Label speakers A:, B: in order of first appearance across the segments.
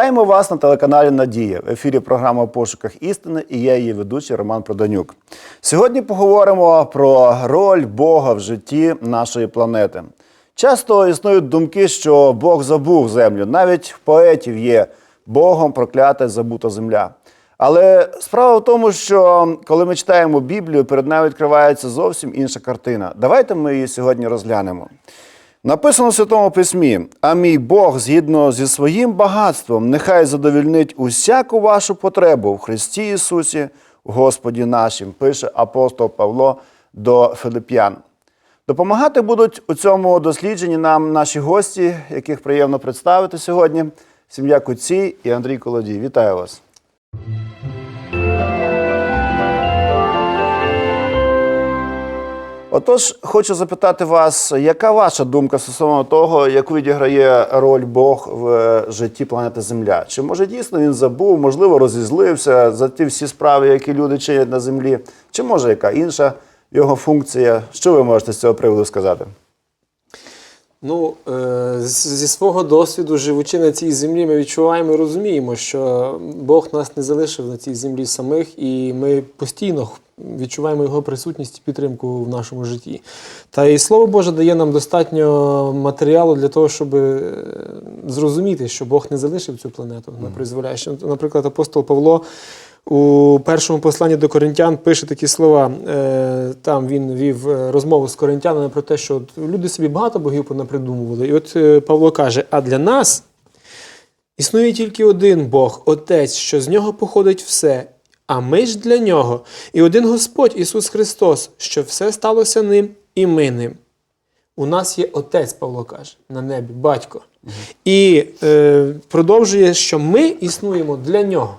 A: Вітаємо вас на телеканалі Надія. В ефірі програма «В пошуках істини і я її ведучий Роман Проданюк. Сьогодні поговоримо про роль Бога в житті нашої планети. Часто існують думки, що Бог забув землю. Навіть в поетів є Богом проклята забута земля. Але справа в тому, що коли ми читаємо Біблію, перед нами відкривається зовсім інша картина. Давайте ми її сьогодні розглянемо. Написано в Святому Письмі: а мій Бог, згідно зі своїм багатством, нехай задовільнить усяку вашу потребу в Христі Ісусі, Господі нашим, пише апостол Павло до Филип'ян. Допомагати будуть у цьому дослідженні нам наші гості, яких приємно представити сьогодні. Сім'я Куці і Андрій Колодій. Вітаю вас. Отож, хочу запитати вас, яка ваша думка стосовно того, яку відіграє роль Бог в е, житті планети Земля? Чи може дійсно він забув, можливо, розізлився за ті всі справи, які люди чинять на землі? Чи може яка інша його функція? Що ви можете з цього приводу сказати?
B: Ну, е, зі свого досвіду, живучи на цій землі, ми відчуваємо і розуміємо, що Бог нас не залишив на цій землі самих, і ми постійно відчуваємо його присутність і підтримку в нашому житті. Та і слово Боже дає нам достатньо матеріалу для того, щоб е, зрозуміти, що Бог не залишив цю планету на призволяще. Наприклад, апостол Павло. У першому посланні до коринтян пише такі слова. Е, Там він вів е, розмову з коринтянами про те, що люди собі багато богів понапридумували. І от е, Павло каже: а для нас існує тільки один Бог, Отець, що з нього походить все, а ми ж для нього. І один Господь Ісус Христос, що все сталося ним, і ми ним. У нас є Отець, Павло каже, на небі, батько. І е, продовжує, що ми існуємо для нього.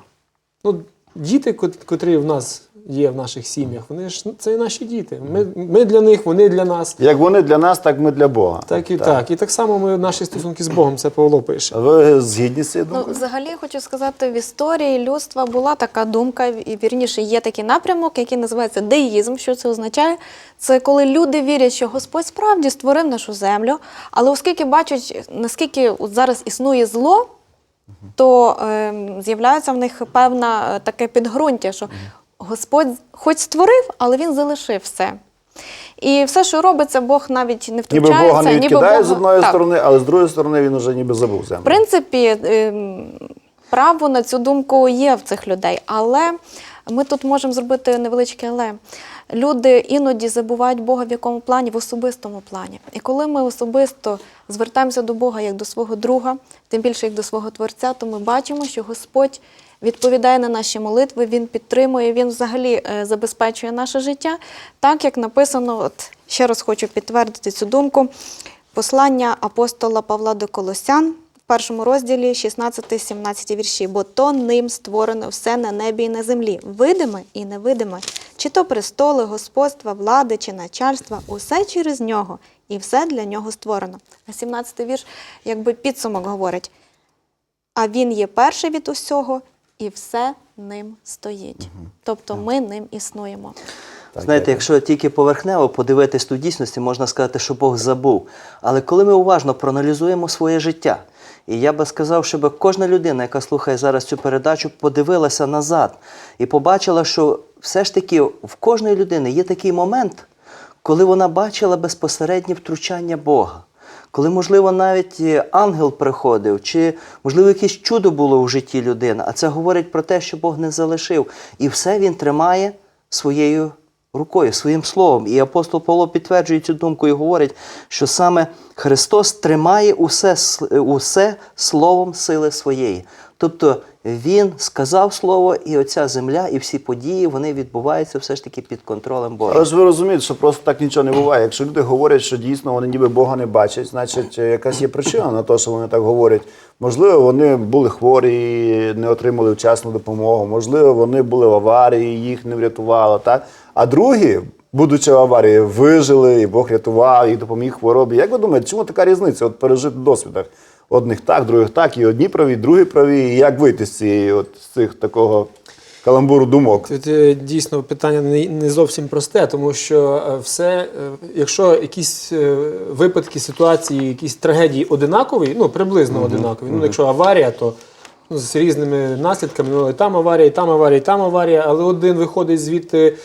B: Ну, діти, кот- котрі в нас є в наших сім'ях, вони ж ну, це наші діти. Ми, ми для них, вони для нас.
A: Як вони для нас, так ми для Бога.
B: Так і так. І так само ми наші стосунки з Богом, це Павло пише.
A: Ви згідні з цією
C: Ну, взагалі хочу сказати, в історії людства була така думка, і вірніше є такий напрямок, який називається деїзм. Що це означає? Це коли люди вірять, що Господь справді створив нашу землю, але оскільки бачать, наскільки от зараз існує зло, то е, з'являється в них певне таке підґрунтя, що Господь хоч створив, але він залишив все. І все, що робиться, Бог навіть не
A: Ніби
C: втручається.
A: Бога не відкидає
C: Бога-
A: з одної
C: Так.
A: сторони, але з другої сторони він вже ніби забув землю.
C: В принципі, ем, право на цю думку є в цих людей, але ми тут можемо зробити невеличке але. Люди іноді забувають Бога в якому плані? В особистому плані. І коли ми особисто звертаємося до Бога як до свого друга, тим більше як до свого Творця, то ми бачимо, що Господь відповідає на наші молитви, Він підтримує, Він взагалі е, забезпечує наше життя, так як написано, от ще раз хочу підтвердити цю думку. Послання апостола Павла до Колосян першому розділі 16-17 вірші. Бо то ним створено все на небі і на землі, видиме і невидиме, чи то престоли, господства, влади чи начальства, усе через нього, і все для нього створено. А 17 вірш, якби підсумок говорить. А він є перший від усього, і все ним стоїть. Тобто ми ним існуємо.
D: Знаєте, якщо тільки поверхнево подивитись в дійсності, можна сказати, що Бог забув. Але коли ми уважно проаналізуємо своє життя, і я би сказав, щоб кожна людина, яка слухає зараз цю передачу, подивилася назад і побачила, що все ж таки в кожної людини є такий момент, коли вона бачила безпосереднє втручання Бога. Коли, можливо, навіть е, ангел приходив, чи, можливо, якесь чудо було у житті людини, а це говорить про те, що Бог не залишив. І все він тримає своєю рукою, своїм словом. І апостол Павло підтверджує цю думку і говорить, що саме Христос тримає усе, усе словом сили своєї. Тобто Він сказав слово, і оця земля, і всі події вони відбуваються все ж таки під контролем Бога.
A: Але ж ви розумієте, що просто так нічого не буває. Якщо люди говорять, що дійсно вони ніби Бога не бачать, значить е, якась є причина на те, що вони так говорять. Можливо, вони були хворі, не отримали вчасну допомогу. Можливо, вони були в аварії, їх не врятувало. Так? А другі, будучи в аварії, вижили, і Бог рятував, їх допоміг хворобі. Як ви думаєте, чому така різниця? От пережити досвідах? Одних так, других так, і одні праві, другі праві. І як вийти з цієї, от, з цих такого каламбуру думок?
B: Тут е, дійсно питання не, зовсім просте, тому що е, все, е, якщо якісь е, випадки, ситуації, якісь трагедії одинакові, ну приблизно одинакові. Ну, якщо аварія, то ну, з різними наслідками. Ну, і там аварія, і там аварія, і там аварія, але один виходить звідти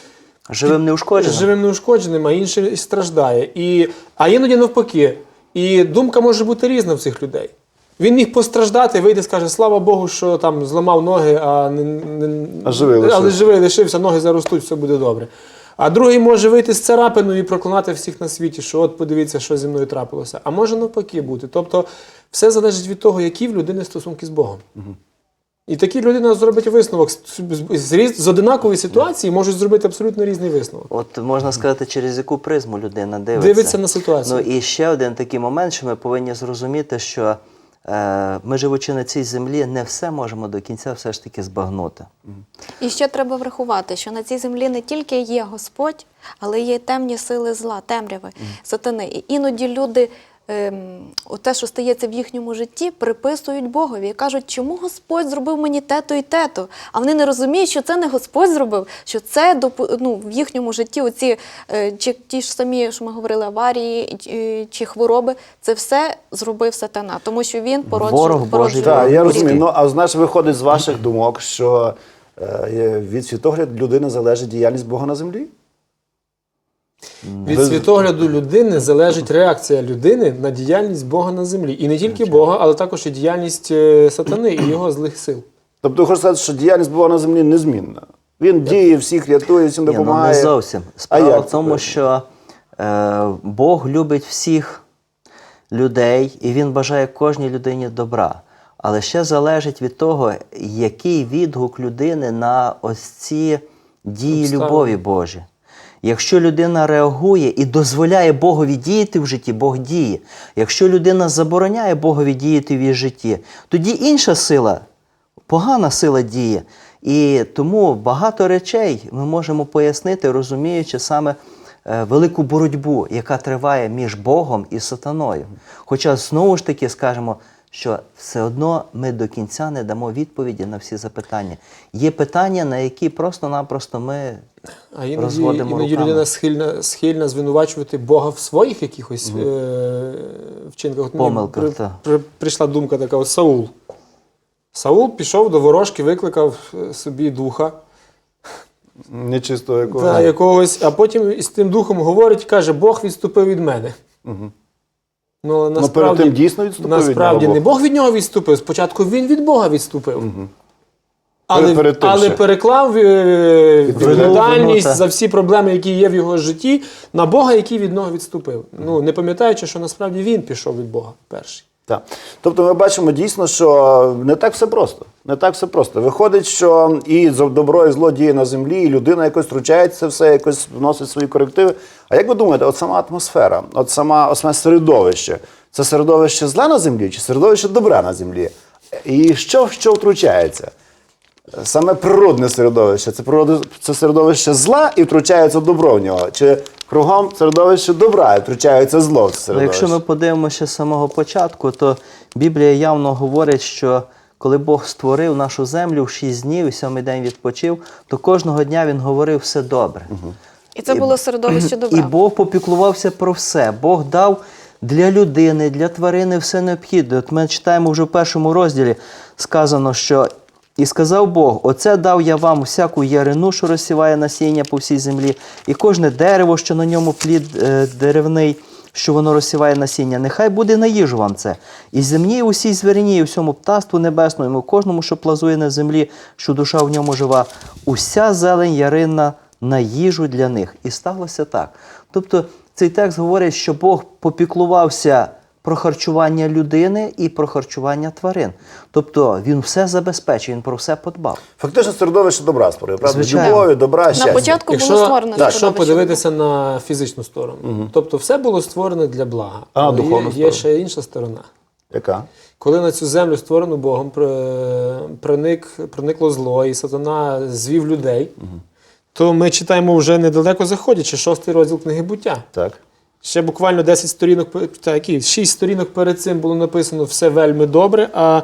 D: Живим неушкодженим.
B: живим неушкодженим, а інший страждає. І, а іноді навпаки. І думка може бути різна в цих людей. Він міг постраждати, вийде скаже, слава Богу, що там зламав ноги, а, не, не,
A: А живий
B: але живий лишився, ноги заростуть, все буде добре. А другий може вийти з царапиною і проклинати всіх на світі, що от подивіться, що зі мною трапилося. А може навпаки бути. Тобто все залежить від того, які в людини стосунки з Богом. І такі людина зробить висновок з, з, з, різ- з одинакової ситуації можуть зробити абсолютно різний висновок.
D: От можна сказати, через яку призму людина дивиться.
B: Дивиться на ситуацію.
D: Ну і ще один такий момент, що ми повинні зрозуміти, що е, ми, живучи на цій землі, не все можемо до кінця все ж таки збагнути.
C: І ще треба врахувати, що на цій землі не тільки є Господь, але є темні сили зла, темряви, сатани. І іноді люди. Ем, те, що стається в їхньому житті, приписують Богові і кажуть, чому Господь зробив мені те-то і те-то. А вони не розуміють, що це не Господь зробив, що це ну, в їхньому житті, оці е, чи ті ж самі, що ми говорили, аварії чи хвороби, це все зробив сатана, тому що він породжує.
D: Ворог Божий.
A: Так, я розумію. Ну, а знаєш, виходить з ваших думок, що е, від світогляду людини залежить діяльність Бога на землі?
B: Від світогляду людини залежить реакція людини на діяльність Бога на землі. І не тільки Бога, але також і діяльність е, сатани і його злих сил.
A: Тобто, хочу сказати, що діяльність Бога на землі незмінна. Він діє, всіх рятує, всім
D: Ні, ну
A: допомагає.
D: не зовсім. Справа
A: як
D: в тому, що е, Бог любить всіх людей, і Він бажає кожній людині добра. Але ще залежить від того, який відгук людини на ось ці дії
B: Обставини.
D: любові Божі. Якщо людина реагує і дозволяє Богові діяти в житті, Бог діє. Якщо людина забороняє Богові діяти в її житті, тоді інша сила, погана сила діє. І тому багато речей ми можемо пояснити, розуміючи саме е, велику боротьбу, яка триває між Богом і сатаною. Хоча знову ж таки скажемо, що все одно ми до кінця не дамо відповіді на всі запитання. Є питання, на які просто-напросто ми
B: А іноді,
D: розводимо
B: іноді
D: руками.
B: людина схильна, схильна звинувачувати Бога в своїх якихось е, вчинках. Мені
D: Помилках,
B: при-
D: так.
B: при- прийшла думка така: от Саул. Саул пішов до ворожки, викликав е, собі духа
A: Нечистого якого.
B: та, якогось, а потім із тим духом говорить, каже, Бог відступив від мене. Ну, але
A: Ну,
B: насправді,
A: перед тим дійсно відступив від нього
B: не
A: Бог.
B: Від нього відступив, спочатку він від Бога відступив. Але,
A: Перед тим
B: але
A: ще.
B: переклав е, відповідальність за всі проблеми, які є в його житті, на Бога, який від нього відступив. Ну, не пам'ятаючи, що насправді він пішов від Бога перший.
A: Так. Тобто ми бачимо дійсно, що не так все просто. Не так все просто. Виходить, що і добро, і зло діє на землі, і людина якось втручається, все якось вносить свої корективи. А як ви думаєте, от сама атмосфера, от сама саме середовище, це середовище зла на землі чи середовище добра на землі? І що що втручається? Саме природне середовище це природи, це середовище зла і втручається добро в нього. Чи кругом середовище добра і втручається зло в середовище?
D: якщо ми подивимося з самого початку, то Біблія явно говорить, що коли Бог створив нашу землю в шість днів і сьомий день відпочив, то кожного дня він говорив все добре.
C: І це було середовище добра.
D: І Бог попіклувався про все. Бог дав для людини, для тварини все необхідне. От ми читаємо вже в першому розділі сказано, що і сказав Бог: Оце дав я вам всяку ярину, що розсіває насіння по всій землі, і кожне дерево, що на ньому плід е, деревний. Що воно розсіває насіння, нехай буде на їжу вам це. І земні, і усій звірині, і всьому птаству небесному, і кожному, що плазує на землі, що душа в ньому жива, уся зелень яринна на їжу для них. І сталося так. Тобто цей текст говорить, що Бог попіклувався про харчування людини і про харчування тварин. Тобто він все забезпечив, він про все подбав.
A: Фактично середовище добра створив, правда?
D: Звичайно.
A: Любові, добра, щастя.
C: На початку було
B: Якщо,
C: створено
B: якщо
C: середовище
B: подивитися на фізичну сторону, тобто все було створено для блага.
A: А,
B: Але
A: духовну
B: є, є ще інша сторона.
A: Яка?
B: Коли на цю землю створену Богом при- проник, проникло зло, і сатана звів людей, то ми читаємо вже недалеко заходячи, шостий розділ книги буття.
A: Так.
B: Ще буквально 10 сторінок, та, які, 6 сторінок перед цим було написано все вельми добре. А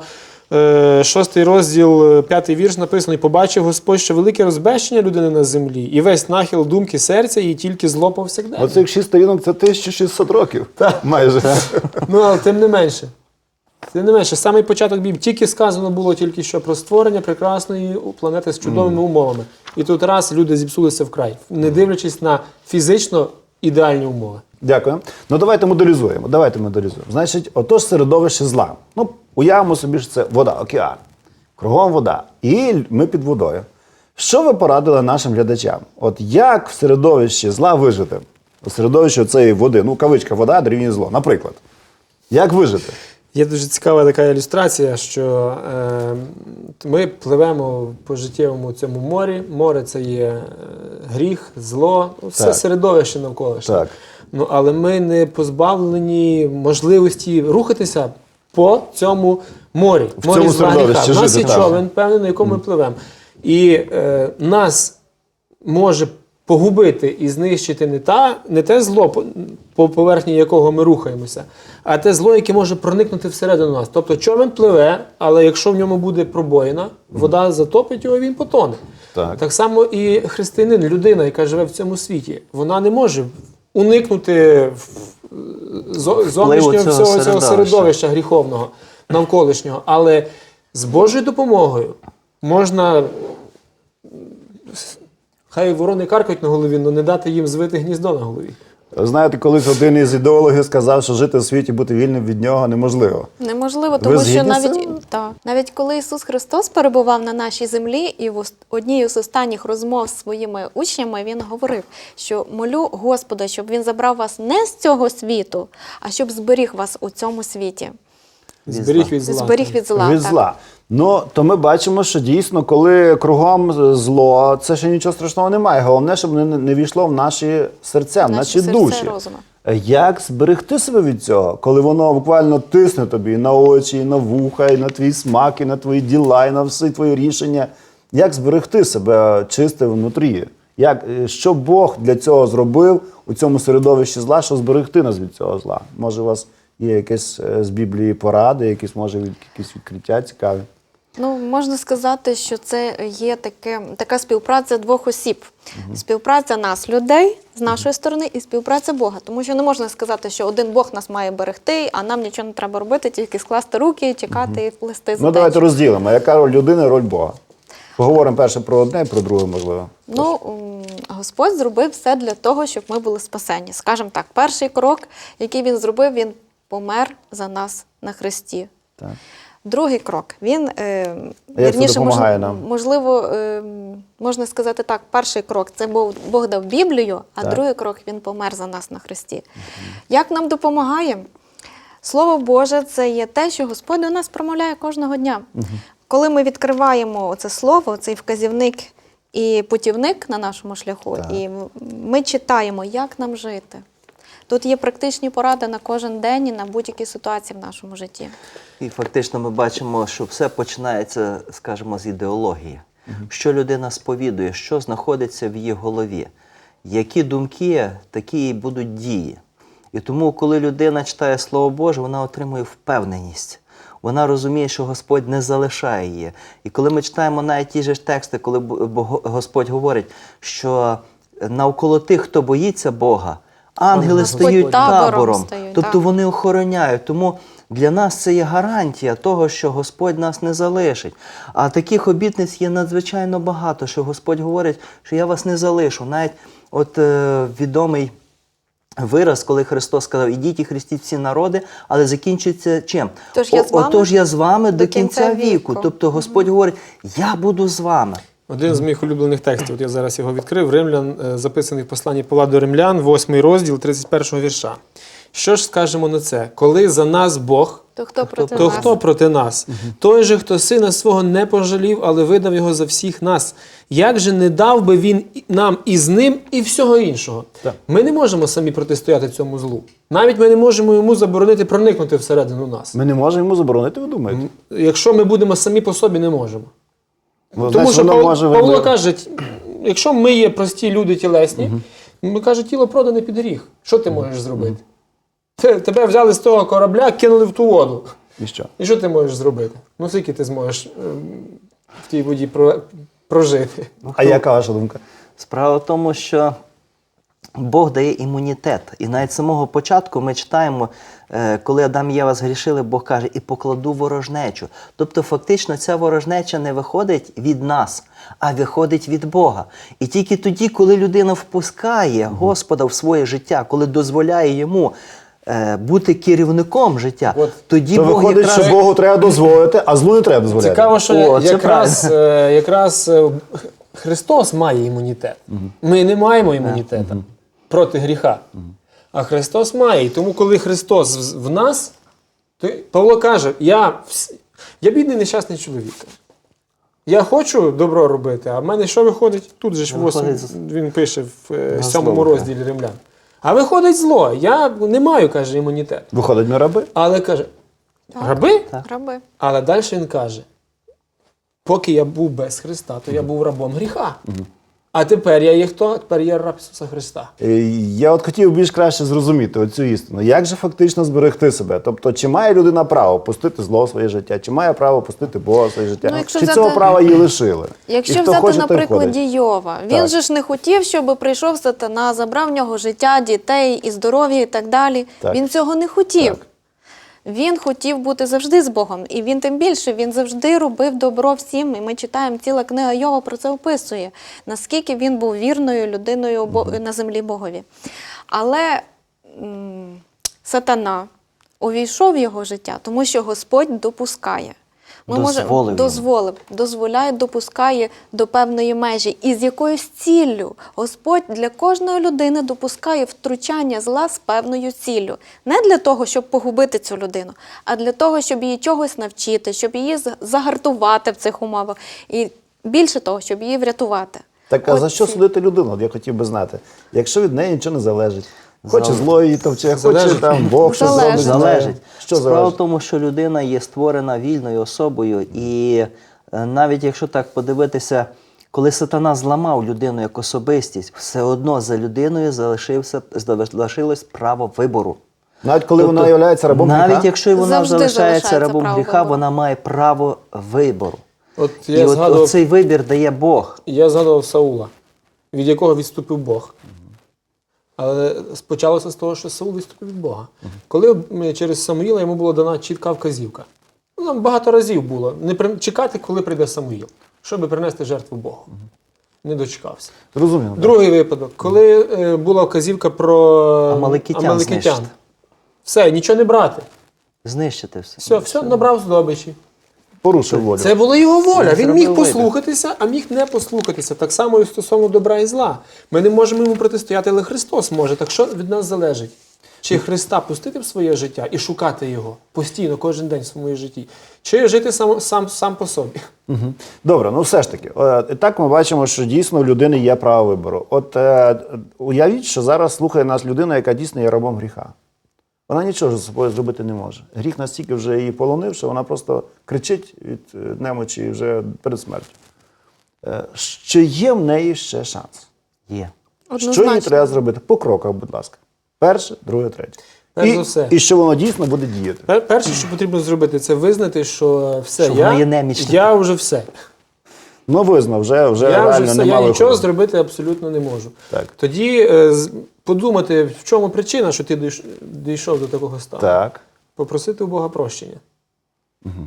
B: е, шостий розділ, е, п'ятий вірш написано: і побачив Господь, що велике розбещення людини на землі, і весь нахил думки серця, і тільки зло повсякденно.
A: Оцих шість сторінок це 1600 років. Майже.
B: Ну, але тим не менше. Тим не менше, самий початок Біблії, тільки сказано було тільки що про створення прекрасної планети з чудовими умовами. І тут раз люди зіпсулися вкрай, не дивлячись на фізично ідеальні умови.
A: Дякую. Ну давайте моделізуємо. Давайте моделізуємо. Значить, отож середовище зла. Ну, уявимо собі, що це вода, океан. Кругом вода. І ми під водою. Що ви порадили нашим глядачам? От як в середовищі зла вижити? У середовищі цієї води, ну, кавичка, вода дорівнює зло. Наприклад. Як вижити?
B: Є дуже цікава така ілюстрація, що е, ми пливемо по життєвому цьому морі. Море це є е, гріх, зло, ну, все
A: Так.
B: середовище навколишнє.
A: Так.
B: Ну, але ми не позбавлені можливості рухатися по цьому морі.
A: В
B: морі
A: цьому середовищі.
B: У нас є човен, певний, на якому ми пливемо. І е, нас може погубити і знищити не, та, не те зло, по- по поверхні якого ми рухаємося, а те зло, яке може проникнути всередину нас. Тобто човен пливе, але якщо в ньому буде пробоїна, вода затопить його, він потоне.
A: Так.
B: так само і християнин, людина, яка живе в цьому світі, вона не може уникнути зовнішнього
D: цього
B: всього цього
D: середовища.
B: середовища гріховного, навколишнього. Але з Божою допомогою можна. Хай ворони каркають на голові, але не дати їм звити гніздо на голові.
A: Знаєте, колись один із ідеологів сказав, що жити в світі, бути вільним від нього неможливо.
C: Неможливо,
A: Ви
C: тому що навіть,
A: цим?
C: та, навіть коли Ісус Христос перебував на нашій землі, і в одній з останніх розмов з своїми учнями Він говорив, що молю Господа, щоб Він забрав вас не з цього світу, а щоб зберіг вас у цьому світі.
B: Зберіг від зла.
C: Зберіг від зла.
A: від зла. Ну, то ми бачимо, що дійсно, коли кругом зло, це ще нічого страшного немає. Головне, щоб не, не війшло в наші серця, в
C: Наші
A: наші,
C: серця
A: душі.
C: і розуми.
A: Як зберегти себе від цього, коли воно буквально тисне тобі на очі, і на вуха, і на твій смак, і на твої діла, і на всі твої рішення? Як зберегти себе чисте внутрі? Як, е, що Бог для цього зробив у цьому середовищі зла, щоб зберегти нас від цього зла? Може, у вас є якесь е, з Біблії поради, якісь, може, якісь відкриття цікаві?
C: Ну, можна сказати, що це є таке, така співпраця двох осіб. Співпраця нас, людей, з нашої сторони, і співпраця Бога. Тому що не можна сказати, що один Бог нас має берегти, а нам нічого не треба робити, тільки скласти руки, чекати і плести за
A: Ну, давайте розділимо. Яка роль людини, роль Бога? Поговоримо перше про одне, про друге, можливо.
C: Ну, Господь зробив все для того, щоб ми були спасені. Скажімо так, перший крок, який він зробив, він помер за нас на хресті.
A: Так.
C: Другий крок. Він е,
A: це допомагає нам?
C: можливо, е, можна сказати так, перший крок це Бог, Бог дав Біблію, а
A: Так.
C: другий крок він помер за нас на хресті. Як нам допомагає? Слово Боже, це є те, що Господь до нас промовляє кожного дня. Коли ми відкриваємо це слово, цей вказівник і путівник на нашому шляху,
A: Так.
C: і ми читаємо, як нам жити. Тут є практичні поради на кожен день і на будь-які ситуації в нашому житті.
D: І фактично ми бачимо, що все починається, скажімо, з ідеології. Що людина сповідує, що знаходиться в її голові, які думки, такі і будуть дії. І тому, коли людина читає Слово Боже, вона отримує впевненість. Вона розуміє, що Господь не залишає її. І коли ми читаємо навіть ті ж тексти, коли Господь говорить, що навколо тих, хто боїться Бога, ангели
B: Господь
D: стають
C: табором
D: табором.
C: стають,
D: тобто
C: так.
D: вони охороняють. Тому для нас це є гарантія того, що Господь нас не залишить. А таких обітниць є надзвичайно багато, що Господь говорить, що я вас не залишу. Навіть от е, відомий. Вираз, коли Христос сказав, ідіть і хрестіть всі народи, але закінчується чим?
C: Тож я з вами
D: Отож я з вами до,
C: до
D: кінця,
C: кінця
D: віку.
C: віку.
D: Тобто Господь говорить, я буду з вами.
B: Один з моїх улюблених текстів, от я зараз його відкрив, Римлян, е, записаний в посланні Павла до Римлян, 8 розділ 31 вірша. Що ж скажемо на це? Коли за нас Бог,
C: То хто проти
B: то
C: нас?
B: хто проти нас? Той же, хто сина свого не пожалів, але видав його за всіх нас. Як же не дав би він нам і з ним, і всього іншого?
A: Так.
B: Ми не можемо самі протистояти цьому злу. Навіть ми не можемо йому заборонити проникнути всередину нас.
A: Ми не можемо йому заборонити, ви думаєте?
B: Якщо ми будемо самі по собі, не можемо. Тому
A: значить,
B: що
A: воно
B: Павло,
A: може
B: Павло каже, якщо ми є прості люди тілесні, ми каже, тіло продане під гріх. Що ти можеш зробити? Те- Тебе взяли з того корабля, кинули в ту воду.
A: І що?
B: І що ти можеш зробити? Ну, скільки ти зможеш ем, в тій воді про- прожити?
A: А яка ваша думка?
D: Справа в тому, що Бог дає імунітет. І навіть з самого початку ми читаємо, коли Адам і Єва згрішили, Бог каже, і покладу ворожнечу. Тобто, фактично, ця ворожнеча не виходить від нас, а виходить від Бога. І тільки тоді, коли людина впускає Господа в своє життя, коли дозволяє йому е, бути керівником життя,
B: От.
D: тоді
A: То
D: Бог
A: виходить,
D: якраз...
A: що Богу треба дозволити, а злу не треба дозволяти.
B: Цікаво, що
D: О,
B: якраз, е, якраз е, Христос має імунітет. Ми не маємо імунітету проти гріха. А Христос має. І тому, коли Христос в- нас, то Павло каже: я, я бідний нещасний чоловік. Я хочу добро робити, а в мене що виходить? Тут же ж
D: Виходить
B: він пише в е,
D: на
B: сьомому розділі римлян. А виходить зло. Я не маю, каже, імунітет.
A: Виходить, ми раби.
B: Але каже, раби?
C: Раби.
B: Але далі він каже: поки я був без Христа, то я був рабом гріха. А тепер я є хто? Тепер я раб Ісуса Христа.
A: Е, Я от хотів більш краще зрозуміти оцю істину. Як же фактично зберегти себе? Тобто, чи має людина право пустити зло в своє життя, чи має право пустити Бога в своє життя?
C: Ну, якщо
A: чи
C: взяти-
A: цього права їй лишили? І
C: Якщо
A: хто
C: взяти
A: хоче,
C: на
A: той
C: прикладі
A: ходить.
C: Йова, він
A: Так.
C: же ж не хотів, щоб прийшов сатана, забрав в нього життя, дітей і здоров'я і так далі.
A: Так.
C: Він цього не хотів.
A: Так.
C: Він хотів бути завжди з Богом, і він тим більше він завжди робив добро всім. І ми читаємо ціла книга Йова про це описує, наскільки він був вірною людиною на землі Богові. Але м, сатана увійшов в його життя, тому що Господь допускає.
D: Дозволив
C: можемо- дозволив, дозволяє, допускає до певної межі. І з якоюсь ціллю Господь для кожної людини допускає втручання зла з певною ціллю. Не для того, щоб погубити цю людину, а для того, щоб її чогось навчити, щоб її загартувати в цих умовах. І більше того, щоб її врятувати.
A: Так а
C: От
A: за що
C: ці-
A: судити людину? Я хотів би знати. Якщо від неї нічого не залежить. Хоче
D: Залежить.
A: зло її товче, хоче там Бог
C: Залежить.
A: зробить.
D: Залежить.
A: Що
D: Справа
A: залежить?
D: в тому, що людина є створена вільною особою, і е, навіть якщо так подивитися, коли сатана зламав людину як особистість, все одно за людиною залишився, залишилось право вибору.
A: Навіть коли вона
D: Тобто,
A: є рабом
D: навіть
A: гріха?
D: якщо вона
C: Завжди
D: залишається
C: залишається
D: рабом гріха,
C: вибору.
D: вона має право вибору.
B: От
D: І
B: я
D: от, цей вибір дає Бог.
B: я згадував Саула, від якого відступив Бог. Але почалося з того, що Саул відступив від Бога. Коли через Самуїла йому була дана чітка вказівка. Ну, там багато разів було. Не при- чекати, коли прийде Самуїл, щоб принести жертву Богу. Не дочекався.
A: Зрозуміло. так.
B: Другий випадок, коли е, була вказівка про
D: Амалекитян знищити.
B: Все, нічого не брати.
D: Знищити все.
B: Все, все набрав здобичі.
A: Порушив волю.
B: Це була його воля. Він міг послухатися, а міг не послухатися. Так само і стосовно добра і зла. Ми не можемо йому протистояти, але Христос може. Так що від нас залежить? Чи Христа пустити в своє життя і шукати його постійно, кожен день в своєму житті, чи жити сам, сам, сам по собі?
A: Мгм. Добре, ну все ж таки, е, так ми бачимо, що дійсно у людини є право вибору. От е, уявіть, що зараз слухає нас людина, яка дійсно є рабом гріха. Вона нічого з собою зробити не може. Гріх настільки вже її полонив, що вона просто кричить від е, немочі вже перед смертю. Е, Чи є в неї ще шанс?
D: Є.
A: Що їй треба зробити? По кроках, будь ласка. Перше, друге, третє.
B: Перш
A: і,
B: за все.
A: і що воно дійсно буде діяти.
B: Пер- Перше, що потрібно зробити, це визнати, що все,
D: Що
B: я,
D: вона є немічна.
B: я вже все.
A: Ну, визнав, вже, вже
B: я вже все, я нічого
A: виходу.
B: зробити абсолютно не можу.
A: Так.
B: Тоді е, подумати, в чому причина, що ти дійшов до такого стану.
A: Так.
B: Попросити у Бога прощення.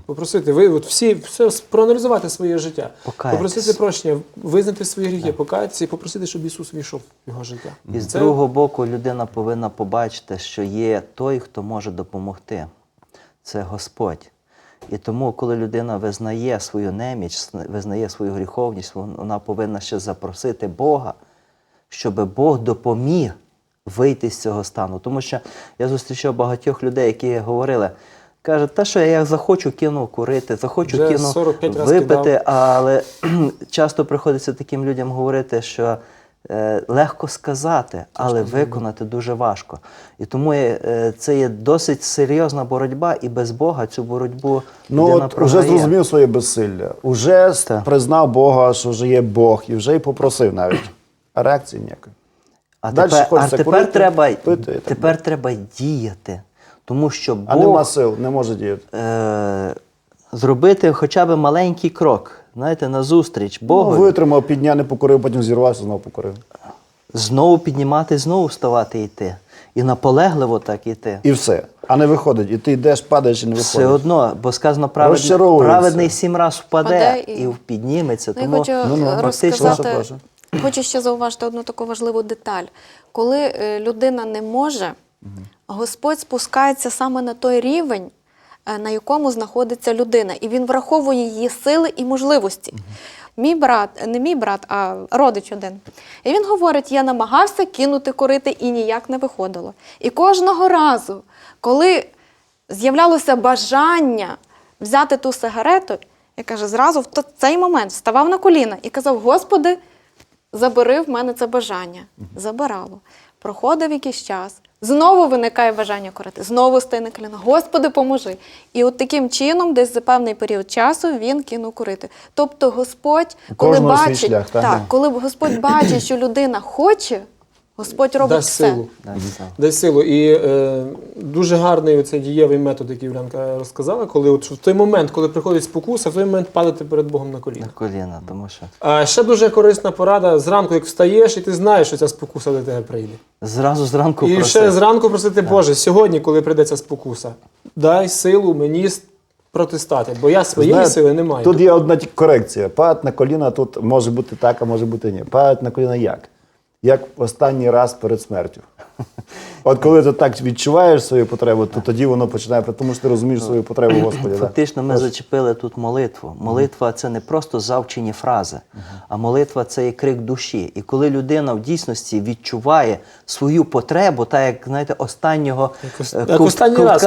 B: Попросити, ви от всі все проаналізувати своє життя.
D: Покаятись.
B: Попросити прощення, визнати свої гріхи, покаятися і попросити, щоб Ісус війшов в його життя.
D: І з
B: Це-
D: другого боку, людина повинна побачити, що є той, хто може допомогти. Це Господь. І тому, коли людина визнає свою неміч, визнає свою гріховність, вона повинна ще запросити Бога, щоб Бог допоміг вийти з цього стану. Тому що я зустрічав багатьох людей, які говорили, каже, та що я як захочу кину курити, захочу
B: Вже 45
D: випити, але часто приходиться таким людям говорити, що е, легко сказати, але виконати дуже важко. І тому е, це є досить серйозна боротьба, і без Бога цю боротьбу
A: Ну,
D: людина
A: от вже зрозумів своє безсилля, уже
D: Так.
A: признав Бога, що вже є Бог, і вже й попросив навіть. А реакції ніякої.
D: А
A: Дальше
D: тепер, а тепер,
A: курити,
D: треба,
A: пити
D: тепер треба діяти. Тому що
A: А нема сил, не може діяти.
D: е, зробити хоча б маленький крок, знаєте, назустріч
A: Ну,
D: Богу.
A: витримав, підня не покорив, потім зірвався, знову покорив.
D: знову піднімати, знову вставати і йти. І наполегливо так іти.
A: І все. А не виходить. І ти йдеш, падаєш і не виходиш.
D: Все одно, бо сказано, праведний, праведний сім раз впаде
C: Впаде і-
D: і підніметься.
C: Ну, я
D: Тому
C: хочу
A: Ну-ну,
C: е,
D: фактично,
C: розказати,
A: прошу,
C: хочу ще зауважити одну таку важливу деталь. Коли е, людина не може, Господь спускається саме на той рівень, е, на якому знаходиться людина, і він враховує її сили і можливості. Мій брат, не мій брат, а родич один. І він говорить: я намагався кинути корити і ніяк не виходило. І кожного разу, коли з'являлося бажання взяти ту сигарету, я каже, зразу в цей момент вставав на коліна і казав: Господи, забери в мене це бажання. Забирало. Проходив якийсь час, знову виникає бажання корити, знову стає на коліна. Господи, поможи. І от таким чином, десь за певний період часу, він кинув курити. Тобто Господь, коли
A: кожного
C: бачить,
A: шлях, так?
C: так, коли Господь бачить, що людина хоче, Господь робить
B: Дасть
C: все.
B: силу. Дасть силу. І е, дуже гарний оцей дієвий метод, який Юлянка розказала, коли от в той момент, коли приходить спокуса, в той момент падати перед Богом на коліна.
D: На коліна, тому що
B: А ще дуже корисна порада зранку, як встаєш, і ти знаєш, що ця спокуса до тебе прийде.
D: зразу зранку
B: І
D: просити.
B: ще зранку просити, Боже, сьогодні, коли прийде ця спокуса, дай силу мені с- протистати, бо я своєї
A: Знаєте,
B: сили не маю.
A: Тут є одна тільки корекція. Падати на коліна тут може бути так, а може бути ні. Падати на коліна як? Як останній раз перед смертю. От коли ти так відчуваєш свою потребу, то тоді воно починає, тому що ти розумієш свою потребу Господі.
D: Фактично, ми зачепили тут молитву. Молитва це не просто завчені фрази, а молитва це є крик душі. І коли людина в дійсності відчуває свою потребу, так як знаєте, останнього
B: Як
D: е,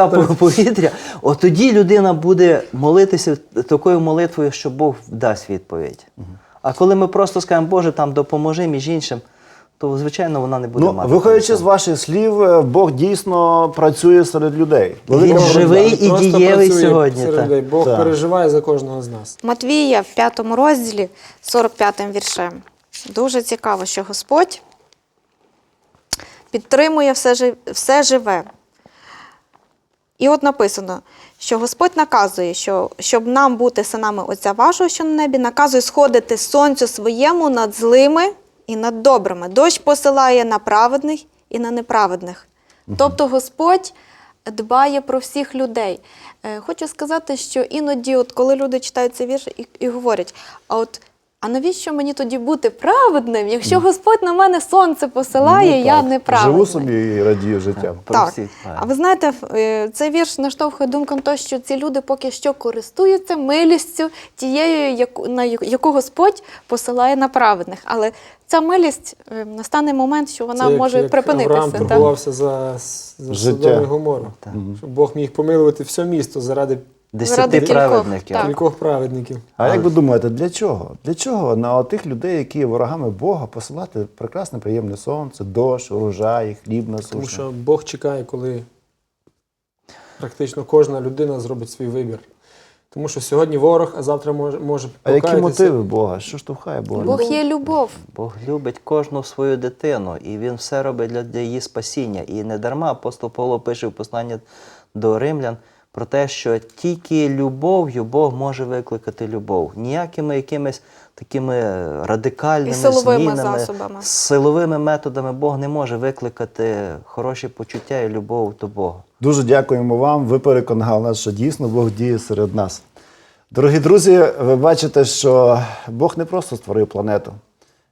B: перед-
D: повітря, от тоді людина буде молитися такою молитвою, що Бог дасть відповідь. А коли ми просто скажемо, Боже, там допоможи між іншим, то звичайно вона не буде
A: Ну,
D: мати.
A: виходячи з ваших слів, е, Бог дійсно працює серед людей.
D: Він живий і
B: Просто
D: дієвий
B: працює
D: сьогодні,
B: серед людей. Бог
A: Так.
B: переживає за кожного з нас.
C: Матвія в п'ятому розділі, 45 віршем. Дуже цікаво, що Господь підтримує все, жи- все живе. І от написано, що Господь наказує, що щоб нам бути синами Отця вашого, що на небі, наказує сходити сонцю своєму над злими і над добрими. Дощ посилає на праведних і на неправедних. Тобто Господь дбає про всіх людей. Е, Хочу сказати, що іноді, от коли люди читають цей вірш і, і говорять, а от а навіщо мені тоді бути праведним, якщо Господь на мене сонце посилає,
A: Ну,
C: я неправедний?
A: Живу собі і радію життям.
C: Так. А ви знаєте, е, цей вірш наштовхує думку на те, що ці люди поки що користуються милістю тією, яку, на яку яку Господь посилає на праведних. Але ця милість е, настане момент, що вона
B: Це як-
C: може
B: як
C: припинитися.
B: Авраам
C: так?
B: турбувався за, за
A: Життя.
B: Содом і Гомору. Щоб Бог міг помилувати все місто заради
D: Десяти
C: кількох,
D: праведників.
C: так.
B: кількох праведників.
A: А як ви думаєте, для чого? Для чого на тих людей, які є ворогами Бога, посилати прекрасне, приємне сонце, дощ, урожай, хліб насушний?
B: Тому що Бог чекає, коли практично кожна людина зробить свій вибір. Тому що сьогодні ворог, а завтра може, може
A: А які
B: покаятися.
A: мотиви Бога? Що штовхає Бога?
C: Бог є любов.
D: Бог любить кожну свою дитину, і Він все робить для, для її спасіння. І не дарма апостол Павло пише в посланні до римлян про те, що тільки любов'ю Бог може викликати любов. Ніякими якимись такими радикальними
C: І силовими
D: змінами,
C: засобами.
D: силовими методами Бог не може викликати хороші почуття і любов до Бога.
A: Дуже дякуємо вам. Ви переконали нас, що дійсно Бог діє серед нас. Дорогі друзі, ви бачите, що Бог не просто створив планету.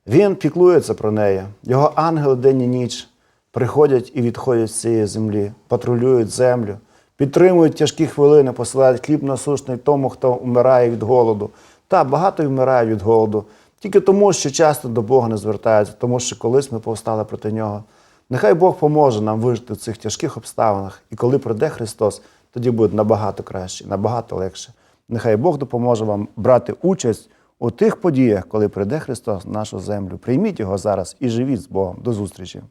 A: Він піклується про неї. Його ангели день і ніч приходять і відходять з цієї землі, патрулюють землю, підтримують тяжкі хвилини, посилають хліб насушний тому, хто вмирає від голоду. Та багато й вмирає від голоду. Тільки тому, що часто до Бога не звертаються, тому що колись ми повстали проти нього. Нехай Бог поможе нам вижити в цих тяжких обставинах, і коли прийде Христос, тоді буде набагато краще, набагато легше. Нехай Бог допоможе вам брати участь у тих подіях, коли прийде Христос на нашу землю. Прийміть його зараз і живіть з Богом. До зустрічі!